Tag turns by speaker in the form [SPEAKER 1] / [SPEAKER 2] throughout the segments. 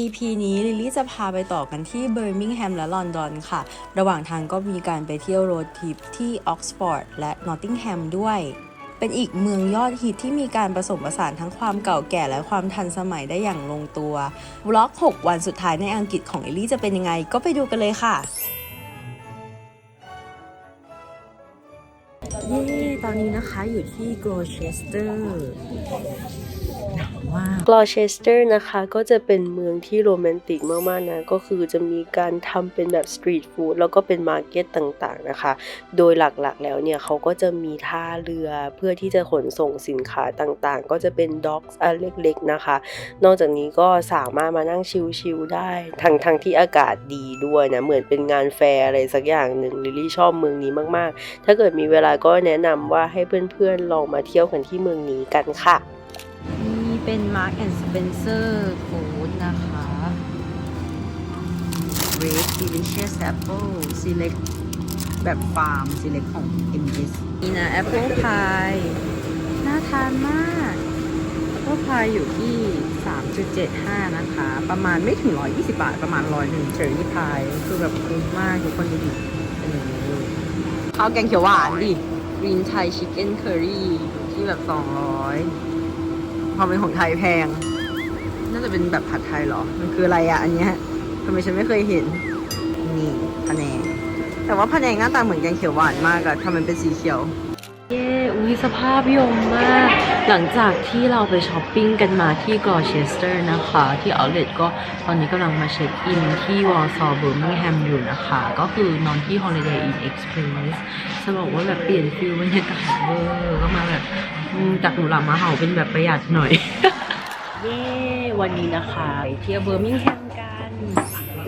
[SPEAKER 1] EP นี้ลิลลี่จะพาไปต่อกันที่เบอร์มิงแฮมและลอนดอนค่ะ ระหว่างทางก็มีการไปเที่ยวโรดทริปที่ออกซฟอร์ดและนอตติงแฮมด้วย เป็นอีกเมืองยอดฮิตที่มีการผสมผสานทั้งความเก่าแก่และความทันสมัยได้อย่างลงตัววล็อก 6 วันสุดท้ายในอังกฤษของลิลลี่จะเป็นยังไง ก็ไปดูกันเลยค่ะเย้ตอนนี้นะคะอยู่ที่โกลเชสเตอร์ วมาก
[SPEAKER 2] กลอเชสเตอร์นะคะก็จะเป็นเมืองที่โรแมนติกมากๆนะก็คือจะมีการทำเป็นแบบสตรีทฟู้ดแล้วก็เป็นมาร์เก็ตต่างๆนะคะ โดยหลักๆแล้วเนี่ยเขาก็จะมีท่าเรือเพื่อที่จะขนส่งสินค้าต่างๆ ก็จะเป็นด็อกอันเล็กๆนะคะ นอกจากนี้ก็สามารถมานั่งชิลๆได้ทั้งทั้งที่อากาศดีด้วยนะเหมือนเป็นงานแฟร์อะไรสักอย่างหนึ่งลิลลี่ชอบเมืองนี้มากๆ ถ้าเกิดมีเวลาก็แนะนำว่าให้เพื่อนๆลองมาเที่ยวกันที่เมืองนี้กันค่ะ
[SPEAKER 1] เป็น Mark and Spencer Food นะคะ Red Delicious Apple Select แบบฟาร์ม Select ของ MGS นี่นะ Apple Pie น่าทานมาก Apple Pie อยู่ที่ 3.75 นะคะ ประมาณไม่ถึง 120 บาท ประมาณร้อยหนึ่ง Cherry Pie คือแบบคุ้มมากทุกคนดูดิเป็นอย่างนี้เลยข้าวแกงเขียวหวานดิ Green Thai Chicken Curry ที่แบบ 200 ความเป็นของไทยแพง น่าจะเป็นแบบผัดไทยเหรอ มันคืออะไรอะอันเนี้ยทำไมฉันไม่เคยเห็น นี่พะแนงแต่ว่าพะแนงหน้าตาเหมือนแกงเขียวหวานมากอะทำไมเป็นสีเขียว
[SPEAKER 2] เย้สภาพยมมาก หลังจากที่เราไปช้อปปิ้งกันมาที่กรอเชสเตอร์นะคะ ที่เอาเลตก็ตอนนี้กำลังมาเช็คอินที่วอลซอเบอร์มิงแฮมอยู่นะคะ ก็คือนอนที่ Holiday Inn Express จะบอกว่าแบบเปลี่ยนฟิลบรรยากาศเวอร์ก็มาแบบจากหนูหลามาเห่าเป็นแบบประหยัดหน่อย เย้วันนี้นะคะไปเที่ยวเบอร์มิงแฮมกัน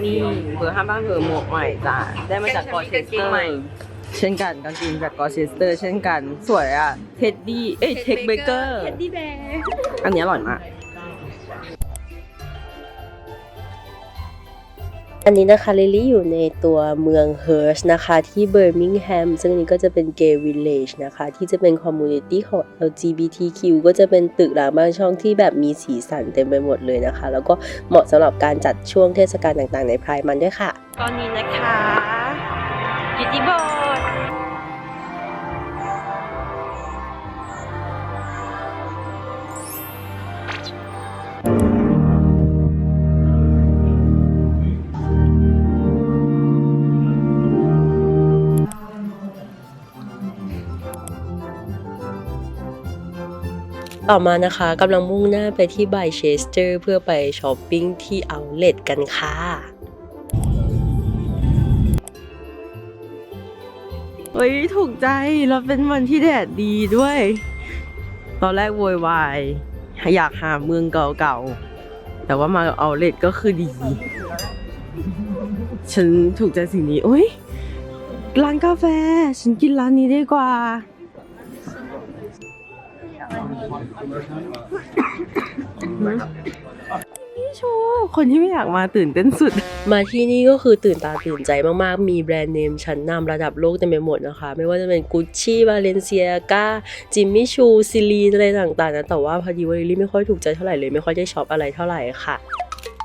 [SPEAKER 1] นี่เบอร์ห้าบ้านเบอร์หมวกใหม่จ้ะได้มาจากกอเชสเตอร์ เช่นกันกางเกงจากกอเชสเตอร์ เช่นกัน สวยอะเท็ดดี้เอ้ยเทคเบเกอร์
[SPEAKER 2] เท็ดดี้แบร์
[SPEAKER 1] อันนี้อร่อยมาก
[SPEAKER 2] อันนี้นะคะลิลลี่อยู่ในตัวเมืองเฮิร์ชนะคะที่เบอร์มิงแฮมซึ่งอันนี้ก็จะเป็นเกย์วิลเลจนะคะที่จะเป็นคอมมูนิตี้ของ LGBTQ ก็จะเป็นตึกหลังบ้านช่องที่แบบมีสีสันเต็มไปหมดเลยนะคะ แล้วก็เหมาะสำหรับการจัดช่วงเทศกาลต่างๆในพรายมันด้วยค่ะ
[SPEAKER 1] ตอนนี้นะคะอยู่ที่โบส
[SPEAKER 2] ต่อมานะคะกำลังมุ่งหน้าไปที่ไบเชสเตอร์เพื่อไปช้อปปิ้งที่เอาเลตกันค่ะ
[SPEAKER 1] เฮ้ยถูกใจแล้วเป็นวันที่แดดดีด้วย ตอนแรกโวยวายอยากหาเมืองเก่าๆ แต่ว่ามาเอาเลทก็คือดี ฉันถูกใจสิ่งนี้โอ้ยร้านกาแฟ ฉันกินร้านนี้ดีกว่า นี่ชู คนที่ไม่อยากมาตื่นเต้นสุด
[SPEAKER 2] มาที่นี่ก็คือตื่นตาตื่นใจมากๆ มีแบรนด์เนมชั้นนำระดับโลกเต็มไปหมดนะคะ ไม่ว่าจะเป็นกุชชี่บาเลนเซียกาจิมมี่ชูซิลีนอะไรต่างๆนะแต่ว่าพอดีว่าลิลลี่ไม่ค่อยถูกใจเท่าไหร่เลย ไม่ค่อยได้ช็อปอะไรเท่าไหร่ค่ะ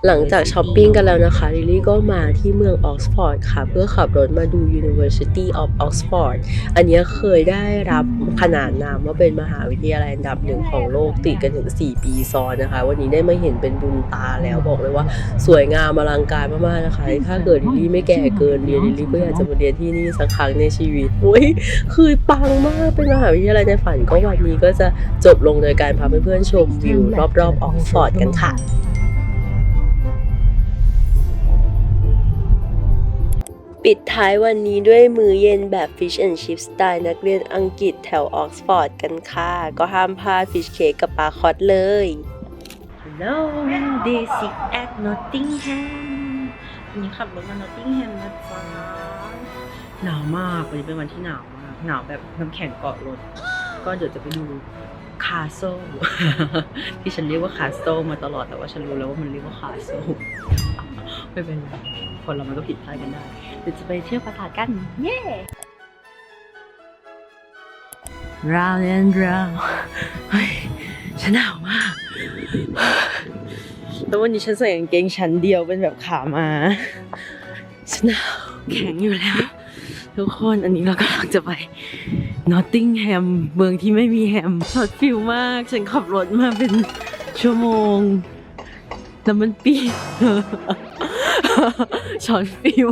[SPEAKER 2] หลังจากช้อปปิ้งกันแล้วนะคะลิลลี่ก็มาที่เมืองออกซฟอร์ดค่ะ เพื่อขับรถมาดู University of Oxford อันนี้เคยได้รับขนานนามว่าเป็นมหาวิทยาลัยอันดับหนึ่งของโลกติดกันถึง 4 ปีซ้อนนะคะ วันนี้ได้มาเห็นเป็นบุญตาแล้วบอกเลยว่าสวยงามอลังการมากๆนะคะ ถ้าเกิดลิลลี่ไม่แก่เกินเรียนลิลลี่ก็อยากจะมาเรียนที่นี่สักครั้งในชีวิตโอ้ยคือปังมากเป็นมหาวิทยาลัยในฝันก็วันนี้ก็จะจบลงโดยการพาเพื่อนๆชมวิวรอบๆออกซฟอร์ดกันค่ะ ปิดท้ายวันนี้ด้วยมื้อเย็นแบบ Fish and Chips สไตล์นักเรียนอังกฤษแถวออกซฟอร์ดกันค่ะ ก็ห้ามพลาดฟิชเค้กกับปลาคอตเลย
[SPEAKER 1] Hello this is at Nottingham วันนี้ขับรถมา Nottingham นะจ๊ะหนาวมาก วันนี้เป็นวันที่หนาวมาก หนาวแบบน้ำแข็งเกาะรถ ก็เดี๋ยวจะไปดูคาโซที่ฉันเรียกว่าคาโซมาตลอดแต่ว่าฉันรู้แล้วว่ามันเรียกว่าคาโซไม่เป็นไรคนเรามันก็ผิดพลาดกันได้ ดี๋ยวจะไปเที่ยวปราสาทกัน เย้ round and round เฮ้ยฉันหนาวมากแล้ววันนี้ฉันใส่กางเกงชั้นเดียวเป็นแบบขามา ฉันหนาวแข็งอยู่แล้ว ทุกคนอันนี้เรากำลังจะไปนอตติงแฮมเมืองที่ไม่มีแฮมช็อตฟิลมาก ฉันขับรถมาเป็นชั่วโมง แล้วมันเปียก ช็อตฟิว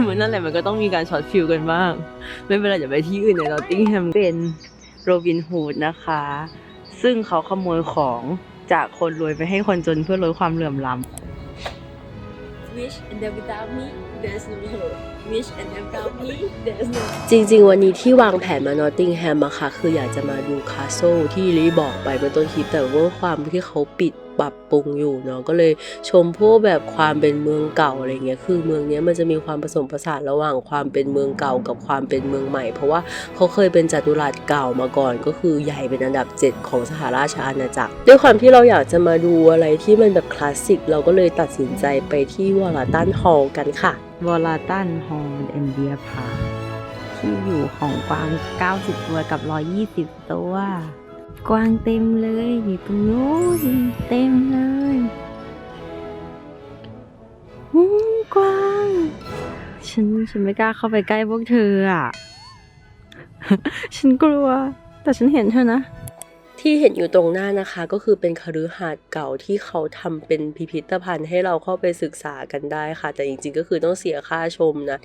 [SPEAKER 1] เหมือนนั่นแหละมันก็ต้องมีการช็อตฟิวกันบ้าง ไม่เป็นไรอย่าไปที่อื่นในนอตติงแฮมเป็นโรบินฮูดนะคะ ซึ่งเขาขโมยของจากคนรวยไปให้คนจนเพื่อลดความเหลื่อมล้ำ
[SPEAKER 2] Wish and then without me there's no hope Wish and then without me there's no จริงๆ วันนี้ที่วางแผนมานอตติงแฮมอะค่ะ คืออยากจะมาดูคาส l ลที่ลีบอกไปเมื่อต้นคลิปแต่ว่าความที่เขาปิดปรับปรุงอยู่เนาะก็เลยชมพวกแบบความเป็นเมืองเก่าอะไรเงี้ยคือเมืองเนี้ยมันจะมีความผสมผสานระหว่างความเป็นเมืองเก่ากับความเป็นเมืองใหม่ เพราะว่าเขาเคยเป็นจัตุรัสเก่ามาก่อน ก็คือใหญ่เป็นอันดับ 7 ของสหราชอาณาจักร ด้วยความที่เราอยากจะมาดูอะไรที่มันแบบคลาสสิกเราก็เลยตัดสินใจไปที่วอลตันฮอล์กันค่ะ
[SPEAKER 1] วอลาตันฮอลเอ็นเดียพาที่อยู่ของกวาง 90 ตัวกับ 120 ตัว กวางเต็มเลยอยู่ตรงนู้นเต็มเลยอู้กวาง ฉันฉันไม่กล้าเข้าไปใกล้พวกเธออะ ฉันกลัว แต่ฉันเห็นเธอนะ
[SPEAKER 2] ที่เห็นอยู่ตรงหน้านะคะ ก็คือเป็นคฤหาสน์เก่าที่เขาทำเป็นพิพิธภัณฑ์ให้เราเข้าไปศึกษากันได้ค่ะ แต่จริงๆก็คือต้องเสียค่าชมนะ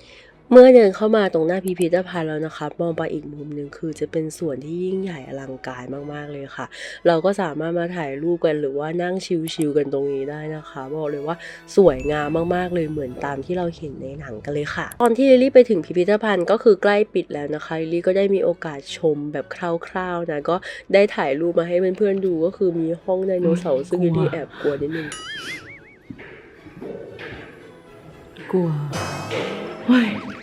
[SPEAKER 2] เมื่อเดินเข้ามาตรงหน้าพิพิธภัณฑ์แล้วนะคะมองไปอีกมุมหนึ่งคือจะเป็นส่วนที่ยิ่งใหญ่อลังการมากๆเลยค่ะ เราก็สามารถมาถ่ายรูปกันหรือว่านั่งชิลๆกันตรงนี้ได้นะคะ บอกเลยว่าสวยงามมากๆเลยเหมือนตามที่เราเห็นในหนังกันเลยค่ะ ตอนที่ลิลี่ไปถึงพิพิธภัณฑ์ก็คือใกล้ปิดแล้วนะคะลิลี่ก็ได้มีโอกาสชมแบบคร่าวๆนะก็ได้ถ่ายรูปมาให้เพื่อนๆดูก็คือมีห้องไดโนเสาร์ซึ่งลิลี่แอบกลัวนิดนึง
[SPEAKER 1] กลัวเ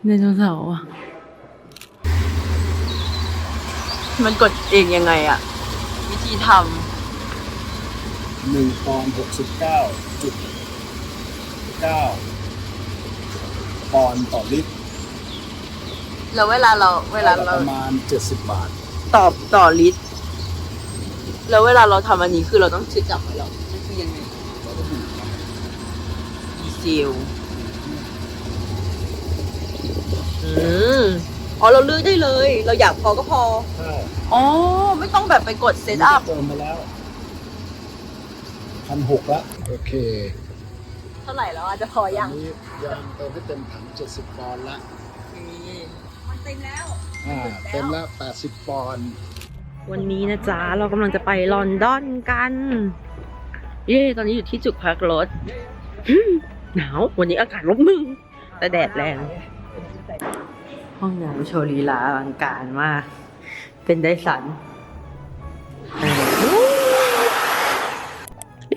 [SPEAKER 1] ฮ้ยไดโนเสาร์อะมันกดเองยังไงอะวิธีท
[SPEAKER 3] หนึ่งปอนด์หกสิบเก้าจุดเก้าปอนด์ต่อลิตรำ
[SPEAKER 1] แล้วเวลาเราเวลาเรา
[SPEAKER 3] ประมาณเจ็ดสิบบาท
[SPEAKER 1] ตอบต่อลิตรแล้วเวลาเราทำอันนี้คือเราต้องชิดจับไว้หรอมันคือยังไงดีเซล อืมอ๋อเราเลือกได้เลย เราอยากพอก็พอ
[SPEAKER 3] ใช่
[SPEAKER 1] อ๋อ ไม่ต้องแบบไปกดเซตอัพ
[SPEAKER 3] เติมมาแล้วพันหกละโอเค
[SPEAKER 1] เท่าไหร่แล้วอาจจะพอ
[SPEAKER 3] ตอ
[SPEAKER 1] ยัง
[SPEAKER 3] นนี้ยังเติมให้เต็มถังเจ็ดสิบปอนด์ละ
[SPEAKER 1] มันเต็มแล้ว
[SPEAKER 3] อ่าเต็มละแปดสิบปอนด์
[SPEAKER 1] วันนี้นะจ๊ะ เรากำลังจะไปลอนดอนกัน เย้ตอนนี้อยู่ที่จุดพักรถอืมหนาว วันนี้อากาศลบหนึ่งแต่แดดแรง ห้องน้ำโชว์ลีลาอลังการมาก เป็นไดสัน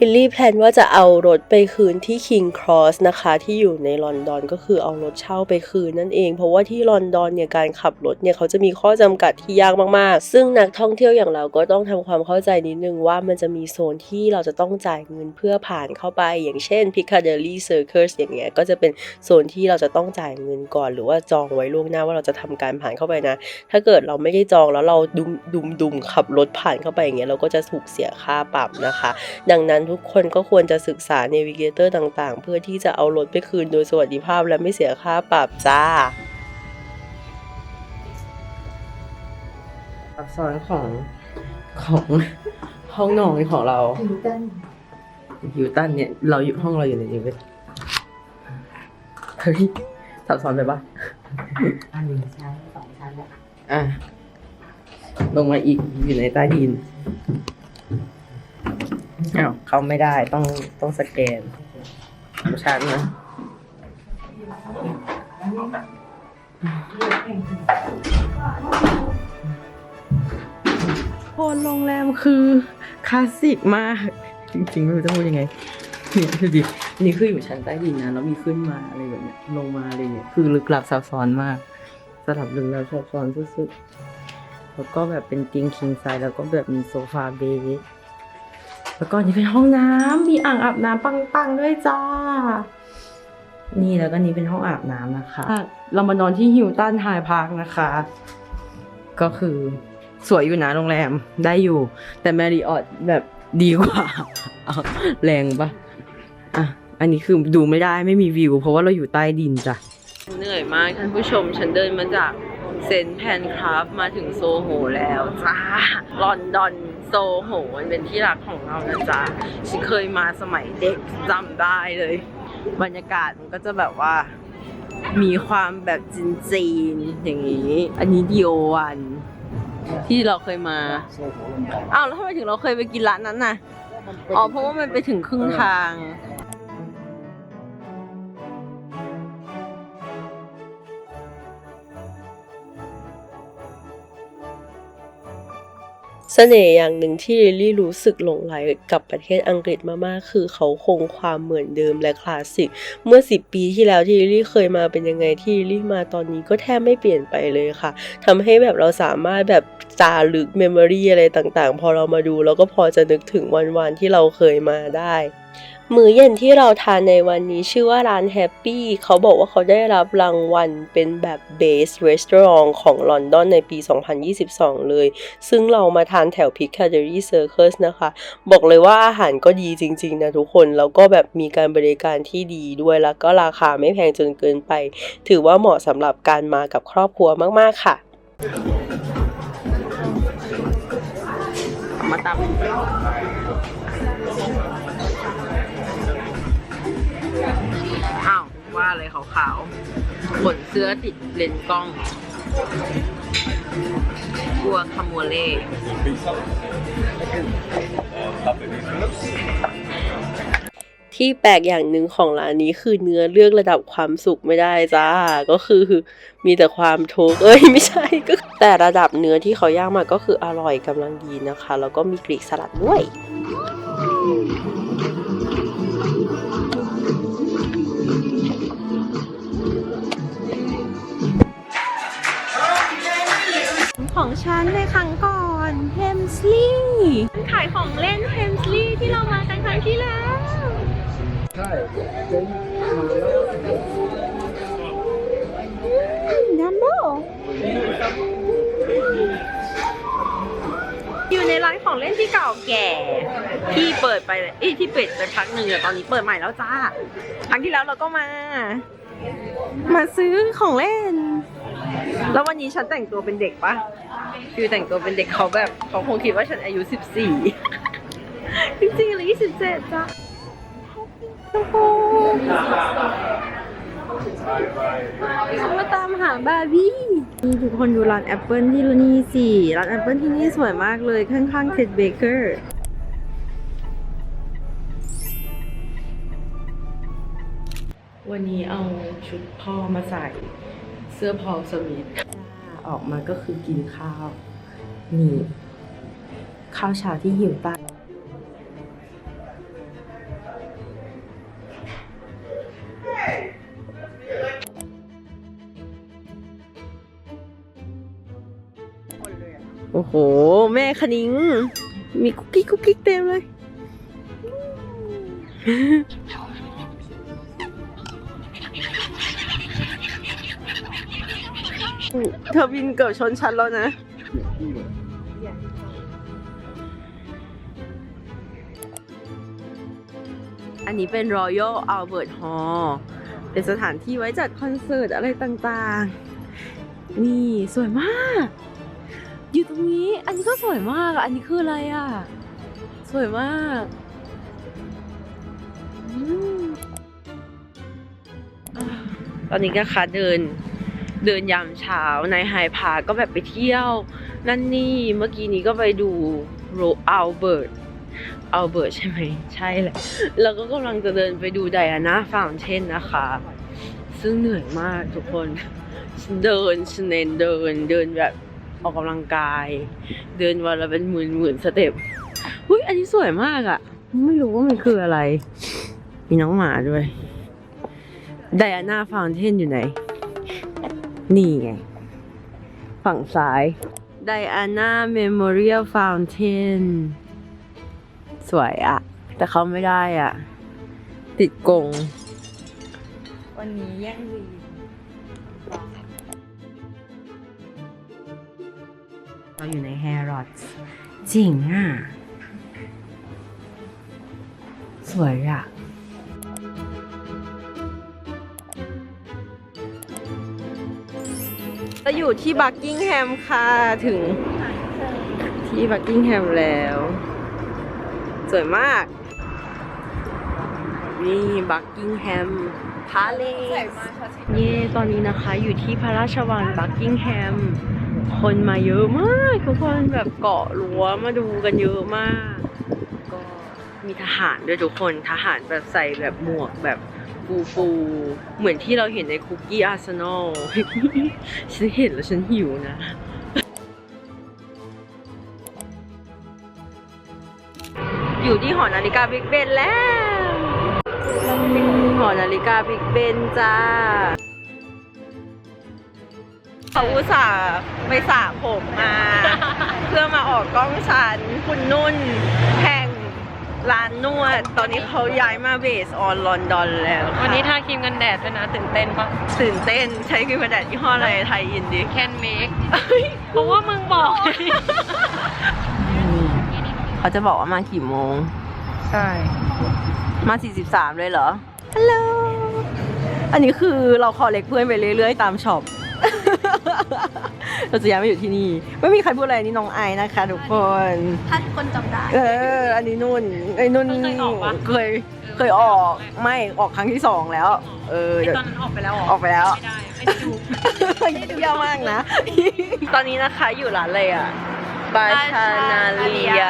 [SPEAKER 2] ลิลลี่แพลนว่าจะเอารถไปคืนที่ King Cross นะคะที่อยู่ในลอนดอนก็คือเอารถเช่าไปคืนนั่นเอง เพราะว่าที่ลอนดอนเนี่ยการขับรถเนี่ยเขาจะมีข้อจำกัดที่ยากมากๆ ซึ่งนักท่องเที่ยวอย่างเราก็ต้องทำความเข้าใจนิดนึงว่ามันจะมีโซนที่เราจะต้องจ่ายเงินเพื่อผ่านเข้าไป อย่างเช่น Piccadilly Circus อย่างเงี้ยก็จะเป็นโซนที่เราจะต้องจ่ายเงินก่อน หรือว่าจองไว้ล่วงหน้าว่าเราจะทำการผ่านเข้าไปนะ ถ้าเกิดเราไม่ได้จองแล้วเราดุมดุมดุมขับรถผ่านเข้าไปอย่างเงี้ยเราก็จะถูกเสียค่าปรับนะคะ ดังนั้นทุกคนก็ควรจะศึกษา Navigator ต่างๆ เพื่อที่จะเอารถไปคืนโดยสวัสดิภาพและไม่เสียค่าปรับจ้า
[SPEAKER 1] ซับซ้อนของของห้องนอนของเราฮิวตันฮิวตันเนี่ยเราอยู่ห้องเราอยู่ในนี้เว้ยเฮ้ยซับซ้อนไปปะ
[SPEAKER 4] อันหนึ่งชั้นสองชั้นแล้ว
[SPEAKER 1] อะลงมาอีกอยู่ในใต้ดินอ้าว เข้าไม่ได้ต้องต้องสแกนชั้นนะโคนโรงแรมคือคลาสสิกมาก จริงๆ ไม่รู้จะพูดยังไงเนี่ยดูดิอันนี่คืออยู่ชั้นใต้ดินนะแล้วมีขึ้นมาอะไรแบบเนี้ยลงมาอะไรเนี่ยคือลึกลับซับซ้อนมากสลับลึกลับซับซ้อนสุดๆแล้วก็แบบเป็นเตียงคิงไซส์แล้วก็แบบมีโซฟาเบด แล้วก็นี่เป็นห้องน้ำมีอ่างอาบน้ำปังๆด้วยจ้า นี่แล้วก็นี่เป็นห้องอาบน้ำนะคะ เรามานอนที่ฮิวตันไฮพาร์คนะคะ ก็คือสวยอยู่นะโรงแรมได้อยู่ แต่แมรี่ออตแบบดีกว่าเอาแรงปะอะอันนี้คือดูไม่ได้ไม่มีวิว เพราะว่าเราอยู่ใต้ดินจ้ะเหนื่อยมากท่านผู้ชมฉันเดินมาจากเซนต์แพนคราฟมาถึงโซโหแล้วจ้าลอนดอน โซโหมันเป็นที่รักของเรานะจ๊ะฉันเคยมาสมัยเด็กจำได้เลย บรรยากาศมันก็จะแบบว่ามีความแบบจีนๆอย่างนี้ อันนี้ดีโอวัน ที่เราเคยมา อ้าวแล้วทำไมถึงเราเคยไปกินร้านนั้นน่ะ อ๋อเพราะว่ามันไปถึงครึ่งทาง
[SPEAKER 2] เสน่ห์อย่างหนึ่งที่ลิลลี่รู้สึกหลงไหลกับประเทศอังกฤษมากๆ คือเขาคงความเหมือนเดิมและคลาสสิก เมื่อ 10 ปีที่แล้วที่ลิลลี่เคยมาเป็นยังไงที่ลิลลี่มาตอนนี้ก็แทบไม่เปลี่ยนไปเลยค่ะทำให้แบบเราสามารถแบบจารึกเมมโมรีอะไรต่างๆ พอเรามาดูเราก็พอจะนึกถึงวันๆที่เราเคยมาได้ มื้อเย็นที่เราทานในวันนี้ชื่อว่าร้านแฮปปี้เขาบอกว่าเขาได้รับรางวัลเป็นแบบ Best Restaurant ของลอนดอนในปี 2022 เลย ซึ่งเรามาทานแถว Piccadilly Circus นะคะ บอกเลยว่าอาหารก็ดีจริง ๆ นะทุกคน แล้วก็แบบมีการบริการที่ดีด้วยแล้วก็ราคาไม่แพงจนเกินไป ถือว่าเหมาะสำหรับการมากับครอบครัวมากๆค่ะ
[SPEAKER 1] มาตาม ว่าอะไรขาวๆขนเสื้อติดเลนกล้อง กลัวขโมเล่
[SPEAKER 2] ที่แปลกอย่างหนึ่งของร้านนี้คือเนื้อเลือกระดับความสุกไม่ได้จ้า ก็คือมีแต่ความทุกข์เอ้ยไม่ใช่ก็แต่ระดับเนื้อที่เขาย่างมาก็คืออร่อยกำลังดีนะคะ แล้วก็มีกรีกสลัดด้วย
[SPEAKER 1] ของฉันในครั้งก่อนเฮมสลีย์ขายของเล่นเฮมสลีย์ที่เรามากันครั้งที่แล้ว
[SPEAKER 3] ใช่เจ๊งมาแล้ว
[SPEAKER 1] ดัมโบอยู่ในร้านของเล่นที่เก่าแก่ ที่เปิดไปเอ้ยที่เปิดไปพักหนึ่งอะตอนนี้เปิดใหม่แล้วจ้าครั้งที่แล้วเราก็มา มาซื้อของเล่น แล้ววันนี้ฉันแต่งตัวเป็นเด็กปะคือแต่งตัวเป็นเด็กเขาแบบเขาคงคิดว่าฉันอายุ 14 จริงๆเลย27จ้ะโอ้โหฉันมาตามหาบาร์บี้นี่ทุกคนดูร้านแอปเปิลที่นี่สิร้านแอปเปิลที่นี่สวยมากเลยข้างๆเท็ดเบเกอร์วันนี้เอาชุดพ่อมาใส่ สื้อพอลสมิธออกมาก็คือกินข้าว นี่ข้าวเช้าที่หิวตายโอ้โห แม่คณิง มีคุกกี้คุกกี้เต็มเลย เธอบินเกือบชนชั้นแล้วนะ อันนี้เป็น Royal Albert Hall เป็นสถานที่ไว้จัดคอนเสิร์ตอะไรต่างๆ นี่สวยมาก อยู่ตรงนี้ อันนี้ก็สวยมากอะอันนี้คืออะไรอะ สวยมากอมตอนนี้ก็ค่ะเดิน เดินยามเช้าในไฮพาร์คก็แบบไปเที่ยว นั่นนี่เมื่อกี้นี้ก็ไปดูโรอัลเบิร์ตอัลเบิร์ตใช่ไหมใช่แหละ แล้วก็กำลังจะเดินไปดูไดอาน่าฟาวเทนนะคะ ซึ่งเหนื่อยมากทุกคนเดินฉันเน้นเดินเดินแบบออกกำลังกาย เดินวันละเป็นหมื่นหมื่นสเต็ปหุ้ยอันนี้สวยมากอะไม่รู้ว่ามันคืออะไร มีน้องหมาด้วยไดอาน่าฟาวเทนอยู่ไหน นี่ไง ฝั่งซ้าย Diana Memorial Fountain สวยอะ แต่เขาไม่ได้อะติดกง
[SPEAKER 5] วันนี้แย่งวีน
[SPEAKER 1] เราอยู่ในแฮร์รอดจริงอะ สวยอะ จะอยู่ที่บักกิงแฮมค่ะ ถึงที่บักกิงแฮมแล้ว สวยมาก นี่บักกิงแฮมพาเลสเย่ตอนนี้นะคะอยู่ที่พระราชวังบักกิงแฮม คนมาเยอะมาก ทุกคนแบบเกาะรั้วมาดูกันเยอะมาก ก็มีทหารด้วยทุกคนทหารแบบใส่แบบหมวกแบบ ฟูฟูเหมือนที่เราเห็นในคุกกี้อาร์เซนอลฉันเห็นแล้วฉันหิวนะอยู่ที่หอนาฬิกาบิ๊กเบนแล้วหอนาฬิกาบิ๊กเบนจ้าเขาอุตส่าห์ไปสระผมมา เพื่อมาออกกล้องฉัน คุณนุ่นแร้านนวด ตอนนี้เขาย้ายมาเบสออนลอนดอนแล้วค่ะ
[SPEAKER 2] วันนี้ทาครีมกันแดดด้วยนะตื่นเต้นปะ
[SPEAKER 1] ตื่นเต้นใช้ครีมกันแดดยี่ห้ออะไรไทยอินดิ
[SPEAKER 2] แคนเมคเพราะว่ามึงบอก
[SPEAKER 1] เขาจะบอกว่ามากี่โมง
[SPEAKER 2] ใช่
[SPEAKER 1] มา 43 เลยเหรอ ฮัลโหล อันนี้คือเราคอเล็กเพื่อนไปเรื่อยๆ ตามช็อป เราจะย้ายมาอยู่ที่นี่ ไม่มีใครพูดอะไรนี่น้องไอนะคะทุกคน
[SPEAKER 5] ถ้าคนจำได้
[SPEAKER 1] เออ อันนี้นุ่นไอ้นุ่น
[SPEAKER 2] เคยออกปะ
[SPEAKER 1] เคย เคยออก ไม่ออกครั้งที่สองแล้ว เออเดี๋ยว
[SPEAKER 2] ตอนนั้นออกไปแล้วเหรอ
[SPEAKER 1] ออกไปแล้ว
[SPEAKER 2] ไม่ได้ ไม่ได้ดู
[SPEAKER 1] เยี่ยมมากนะ ตอนนี้นะคะอยู่ร้านอะไรอะ บาชานาเลีย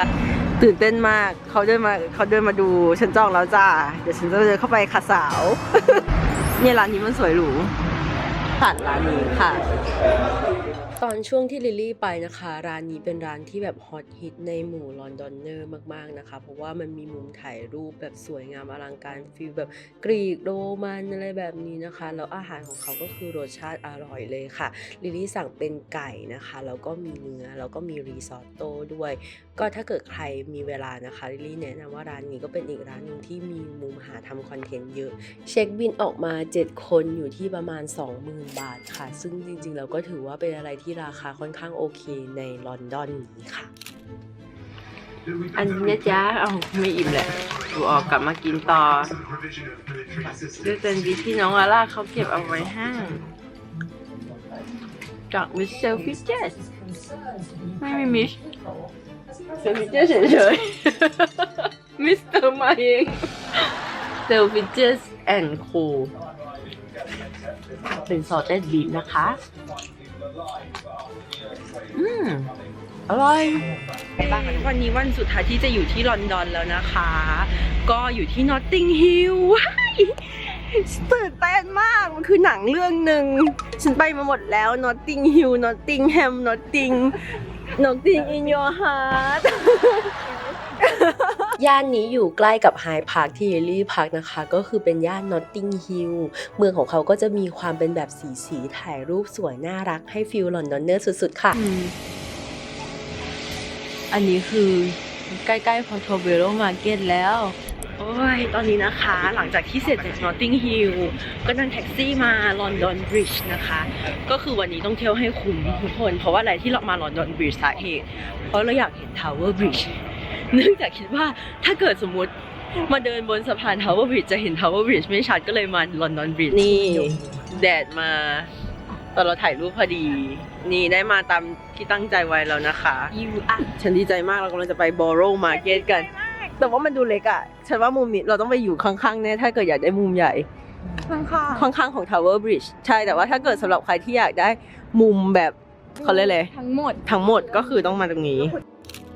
[SPEAKER 1] ตื่นเต้นมาก เขาเดินมาเขาเดินมาดู ฉันจองแล้วจ้า เดี๋ยวฉันจะเดินเข้าไปค่ะสาว เนี่ยร้านนี้มันสวยหรูผ่านร้านนี้ค่ะ
[SPEAKER 2] ตอนช่วงที่ลิลลี่ไปนะคะ ร้านนี้เป็นร้านที่แบบฮอตฮิตในหมู่ลอนดอนเนอร์มากๆนะคะ เพราะว่ามันมีมุมถ่ายรูปแบบสวยงามอลังการฟิลแบบกรีกโรมันอะไรแบบนี้นะคะ แล้วอาหารของเขาก็คือรสชาติอร่อยเลยค่ะลิลลี่สั่งเป็นไก่นะคะแล้วก็มีเนื้อแล้วก็มีรีซอตโต้ด้วย ก็ถ้าเกิดใครมีเวลานะคะลิลลี่แนะนำว่าร้านนี้ก็เป็นอีกร้านหนึ่งที่มีมุมหาทำคอนเทนต์เยอะ เช็คบินออกมา 7 คนอยู่ที่ประมาณ 20,000 บาทค่ะ ซึ่งจริงๆเราก็ถือว่าเป็นอะไรที่ราคาค่อนข้างโอเคในลอนดอนนี้ค่ะ
[SPEAKER 1] อันนี้จ้าเอาไม่อิ่มแหละดูออกกลับมากินต่อด้วยเป็นวิที่น้องอาร่าเขาเก็บเอาไว้ห้จากมิสเซลฟิเจสไม่มีมิส เซลฟิเจสเฉยๆ มิสเตอร์มาเองเซลฟิเจสแอนด์โคเป็นซอสเต็ดบีฟนะคะ อืม อร่อยวันนี้วันสุดท้ายที่จะอยู่ที่ลอนดอนแล้วนะคะ ก็อยู่ที่นอตติงฮิลตื่นเต้นมาก มันคือหนังเรื่องหนึ่ง ฉันไปมาหมดแล้ว Notting Hill Nottingham Notting Notting in your heart
[SPEAKER 2] ย่านนี้อยู่ใกล้กับไฮพาร์คที่เฮลี่พาร์คนะคะ ก็คือเป็นย่านนอตติงฮิลเมืองของเขาก็จะมีความเป็นแบบสีสีๆถ่ายรูปสวยน่ารักให้ฟิลลอนดอนเนอร์สุดๆ ค่ะ
[SPEAKER 1] อันนี้คือใกล้ๆพอโทเบโรมาร์เก็ตแล้ว โอ้ย ตอนนี้นะคะ หลังจากที่เสร็จจากนอตติงฮิลก็นั่งแท็กซี่มาลอนดอนบริดจ์นะคะ ก็คือวันนี้ต้องเที่ยวให้คุ้มทุกคน เพราะว่าอะไรที่เรามาลอนดอนบริดจ์สาเหตุ เพราะเราอยากเห็นทาวเวอร์บริดจ์เนื่องจากคิดว่าถ้าเกิดสมมติมาเดินบนสะพานทาวเวอร์บริดจ์จะเห็นทาวเวอร์บริดจ์ไม่ชัดก็เลยมาลอนดอนบริดจ์นี่ แดดมาตอนเราถ่ายรูปพอดี นี่ได้มาตามที่ตั้งใจไว้แล้วนะคะ
[SPEAKER 5] ยูอะ
[SPEAKER 1] ฉันดีใจมากเรากำลังจะไปบอโรมาร์เก็ตกัน แต่ว่ามันดูเล็กอะฉันว่ามุมนี้เราต้องไปอยู่ข้างๆแน่ถ้าเกิดอยากได้มุมใหญ่
[SPEAKER 5] ข้าง
[SPEAKER 1] ข้างๆของ Tower Bridge ใช่แต่ว่าถ้าเกิดสำหรับใครที่อยากได้มุมแบบเขาเรียกอะไร
[SPEAKER 5] ๆทั้งหมด
[SPEAKER 1] ทั้งหมดก็คือต้องมาตรงนี้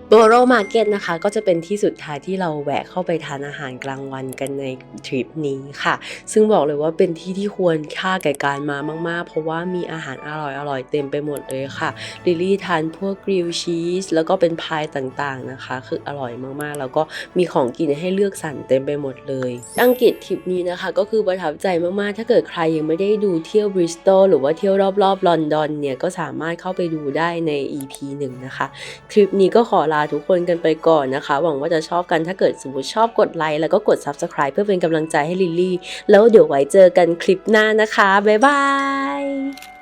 [SPEAKER 2] โบโรมาร์เก็ตนะคะก็จะเป็นที่สุดท้ายที่เราแวะเข้าไปทานอาหารกลางวันกันในทริปนี้ค่ะ ซึ่งบอกเลยว่าเป็นที่ที่ควรค่าแก่การมามาก ๆ เพราะว่ามีอาหารอร่อยๆ เต็มไปหมดเลยค่ะลิลลี่ทานพวกกริลชีสแล้วก็เป็นพายต่างๆนะคะ คืออร่อยมากๆ แล้วก็มีของกินให้เลือกสรรเต็มไปหมดเลย อังกฤษทริปนี้นะคะ ก็คือประทับใจมากๆ ถ้าเกิดใครยังไม่ได้ดูเที่ยวบริสตอลหรือว่าเที่ยวรอบๆลอนดอนเนี่ยก็สามารถเข้าไปดูได้ใน EP 1 นะคะคลิปนี้ก็ขอลาทุกคนกันไปก่อนนะคะ หวังว่าจะชอบกันถ้าเกิดสมมติชอบกดไลค์แล้วก็กด Subscribe เพื่อเป็นกำลังใจให้ลิลลี่ แล้วเดี๋ยวไว้เจอกันคลิปหน้านะคะ บ๊ายบาย